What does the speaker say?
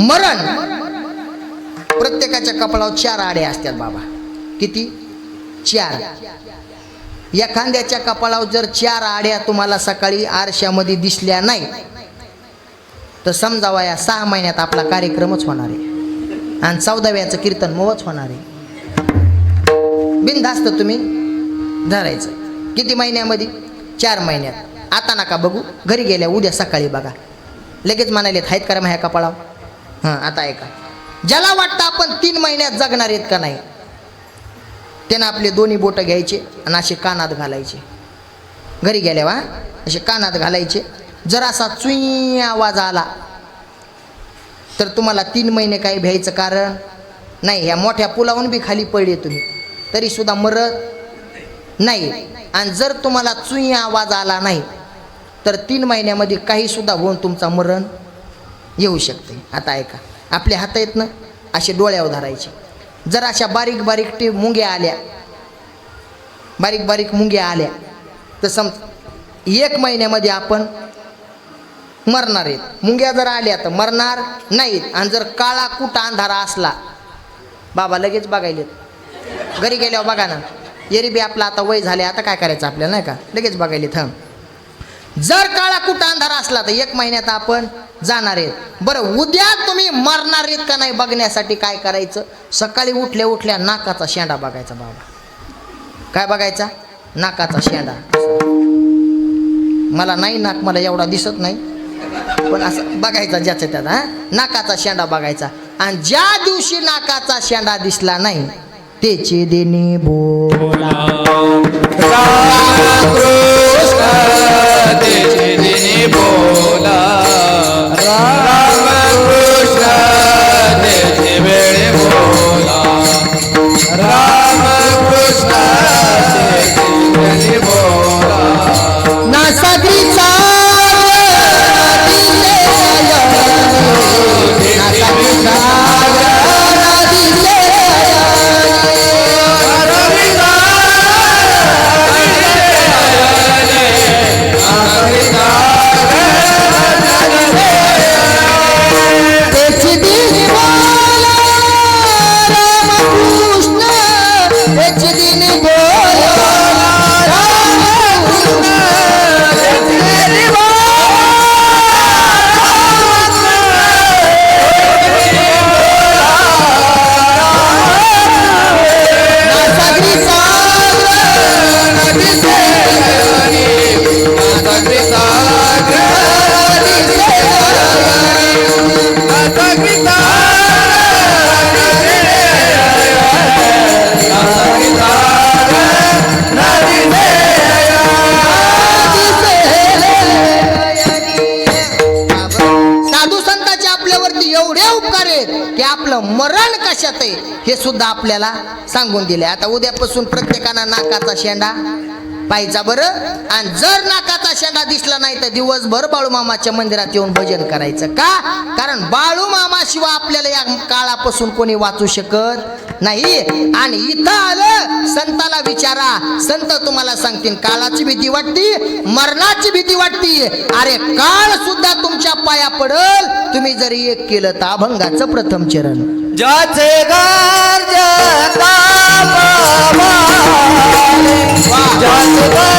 मरण. प्रत्येकाच्या कपाळावर चार आडे असतात बाबा. किती? चार. एखाद्याच्या कपाळावर जर चार आड्या तुम्हाला सकाळी आरशामध्ये दिसल्या नाही तर समजावा या सहा महिन्यात आपला कार्यक्रमच होणार आहे. आणि चौदाव्याचं कीर्तन मोवच होणार आहे. बिनधास्त तुम्ही धरायचं. किती महिन्यामध्ये? चार महिन्यात. आता नका बघू. घरी गेल्या उद्या सकाळी बघा. लगेच म्हणाले आहेत का रे माझ्या कपाळावर. हां आता ऐका. ज्याला वाटतं आपण तीन महिन्यात जगणार आहेत का नाही त्यानं आपले दोन्ही बोटं घ्यायचे आणि असे कानात घालायचे. घरी गेल्या वा असे कानात घालायचे. जर असा चुई आवाज आला तर तुम्हाला तीन महिने काही भ्यायचं कारण नाही. ह्या मोठ्या पुलावून बी खाली पडले तुम्ही तरीसुद्धा मरत नाही. आणि जर तुम्हाला चुई आवाज आला नाही तर तीन महिन्यामध्ये काहीसुद्धा होऊन तुमचा मरण येऊ शकते. आता ऐका. आपल्या हात आहेत ना? असे डोळ्यावर धरायचे. जर अशा बारीक बारीक टे मुंग्या आल्या बारीक बारीक मुंग्या आल्या तर सम एक महिन्यामध्ये आपण मरणार आहेत. मुंग्या जर आल्या तर मरणार नाहीत. आणि जर काळा कुठा अंधारा असला बाबा लगेच बघायलेत. घरी गेल्यावर बघा ना. एरी बी आपला आता वय झाले आता काय करायचं आपल्याला नाही का? लगेच बघायले थांब जर काळा कुठं अंधारा असला तर एक महिन्यात आपण जाणार आहेत. बरं उद्या तुम्ही मरणार आहेत का नाही बघण्यासाठी काय करायचं? सकाळी उठल्या उठल्या नाकाचा शेंडा बघायचा बाबा. काय बघायचा? नाकाचा शेंडा. मला नाही नाक मला एवढा दिसत नाही. पण असं बघायचा ज्याचा त्यात हा? नाकाचा शेंडा बघायचा. आणि ज्या दिवशी नाकाचा शेंडा दिसला नाही त्याचे देणे बोला. मरण कशात आहे? हे सुद्धा आपल्याला सांगून दिले आता उद्यापासून प्रत्येकानं नाकाचा शेंडा पाहिजा बरं. आणि जर नाकाचा शेंडा दिसला नाही तर दिवसभर बाळूमामाच्या मंदिरात येऊन भजन करायचं का? कारण बाळूमामाशिवाय आपल्याला या काळापासून कोणी वाचू शकत नाही. आणि इथं आलं संताला विचारा. संत तुम्हाला सांगतील काळाची भीती वाटती मरणाची भीती वाटती. अरे काळ सुद्धा तुमच्या पाया पडल. तुम्ही जर एक केलं तर अभंगाचं प्रथम चरण. ज्याचे मारे ज्याचे